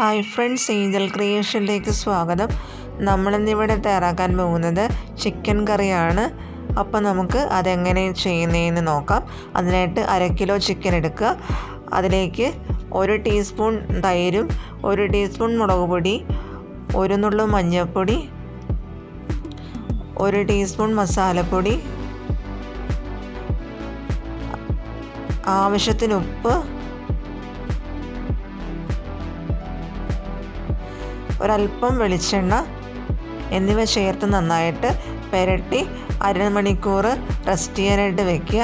Hi friends Angel ക്രിയേഷനിലേക്ക് സ്വാഗതം. നമ്മളിന്നിവിടെ തയ്യാറാക്കാൻ പോകുന്നത് ചിക്കൻ കറിയാണ്. അപ്പോൾ നമുക്ക് അതെങ്ങനെ ചെയ്യുന്നതെന്ന് നോക്കാം. അതിനായിട്ട് അര കിലോ ചിക്കൻ എടുക്കുക. അതിലേക്ക് ഒരു ടീസ്പൂൺ തൈരും ഒരു ടീസ്പൂൺ മുളക് പൊടി ഒരു നുള്ളു മഞ്ഞൾപ്പൊടി ഒരു ടീസ്പൂൺ മസാലപ്പൊടി ആവശ്യത്തിന് ഉപ്പ് ഒരല്പം വെളിച്ചെണ്ണ എന്നിവ ചേർത്ത് നന്നായിട്ട് പുരട്ടി അരമണിക്കൂർ റെസ്റ്റ് ചെയ്യാനായിട്ട് വെക്കുക.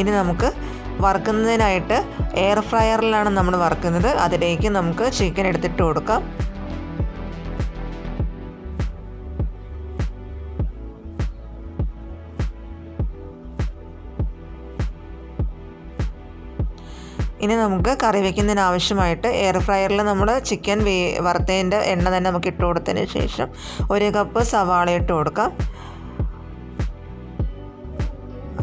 ഇനി നമുക്ക് വറുക്കുന്നതിനായിട്ട് എയർ ഫ്രയറിലാണ് നമ്മൾ വറുക്കുന്നത്. അതിലേക്ക് നമുക്ക് ചിക്കൻ എടുത്തിട്ട് കൊടുക്കാം. ഇനി നമുക്ക് കറി വയ്ക്കുന്നതിന് ആവശ്യമായിട്ട് എയർ ഫ്രയറിൽ നമ്മൾ ചിക്കൻ വേ വറുത്തതിന്റെ എണ്ണ തന്നെ നമുക്ക് ഇട്ട് കൊടുത്തതിന് ശേഷം ഒരു കപ്പ് സവാള ഇട്ട് കൊടുക്കാം.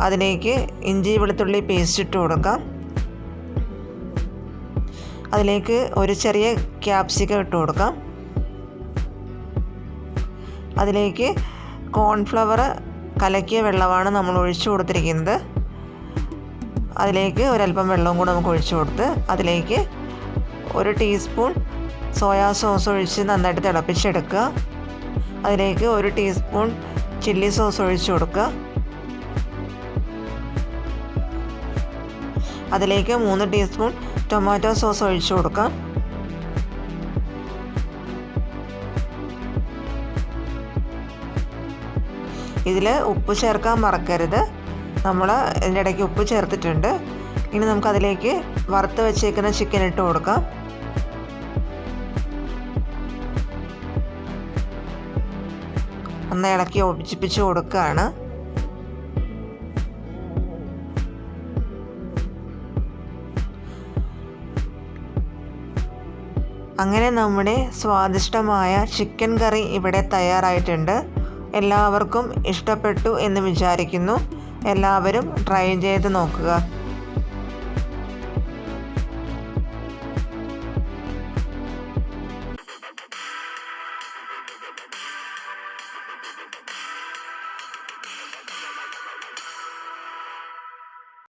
അതിലേക്ക് ഇഞ്ചി വെളുത്തുള്ളി പേസ്റ്റ് ഇട്ട് കൊടുക്കാം. അതിലേക്ക് ഒരു ചെറിയ ക്യാപ്സിക്കം ഇട്ട് കൊടുക്കാം. അതിലേക്ക് കോൺഫ്ലവർ കലക്കിയ വെള്ളമാണ് നമ്മൾ ഒഴിച്ചു കൊടുത്തിരിക്കുന്നത്. അതിലേക്ക് ഒരല്പം വെള്ളവും കൂടെ നമുക്ക് ഒഴിച്ചു കൊടുത്ത് അതിലേക്ക് ഒരു ടീസ്പൂൺ സോയാ സോസ് ഒഴിച്ച് നന്നായിട്ട് തിളപ്പിച്ചെടുക്കുക. അതിലേക്ക് ഒരു ടീസ്പൂൺ ചില്ലി സോസ് ഒഴിച്ചു കൊടുക്കുക. അതിലേക്ക് മൂന്ന് ടീസ്പൂൺ ടൊമാറ്റോ സോസ് ഒഴിച്ചു കൊടുക്കാം ഇതിൽ ഉപ്പ് ചേർക്കാൻ മറക്കരുത്. നമ്മൾ ഇതിന്റെ ഇടയ്ക്ക് ഉപ്പ് ചേർത്തിട്ടുണ്ട്. ഇനി നമുക്കതിലേക്ക് വറുത്ത് വെച്ചേക്കുന്ന ചിക്കൻ ഇട്ട് കൊടുക്കാം. ഒന്ന് ഇളക്കി ഒപ്പിച്ചിപ്പിച്ച് കൊടുക്കുകയാണ്. അങ്ങനെ നമ്മുടെ സ്വാദിഷ്ടമായ ചിക്കൻ കറി ഇവിടെ തയ്യാറായിട്ടുണ്ട്. എല്ലാവർക്കും ഇഷ്ടപ്പെട്ടു എന്ന് വിചാരിക്കുന്നു. എല്ലാവരും ട്രൈ ചെയ്ത് നോക്കുക.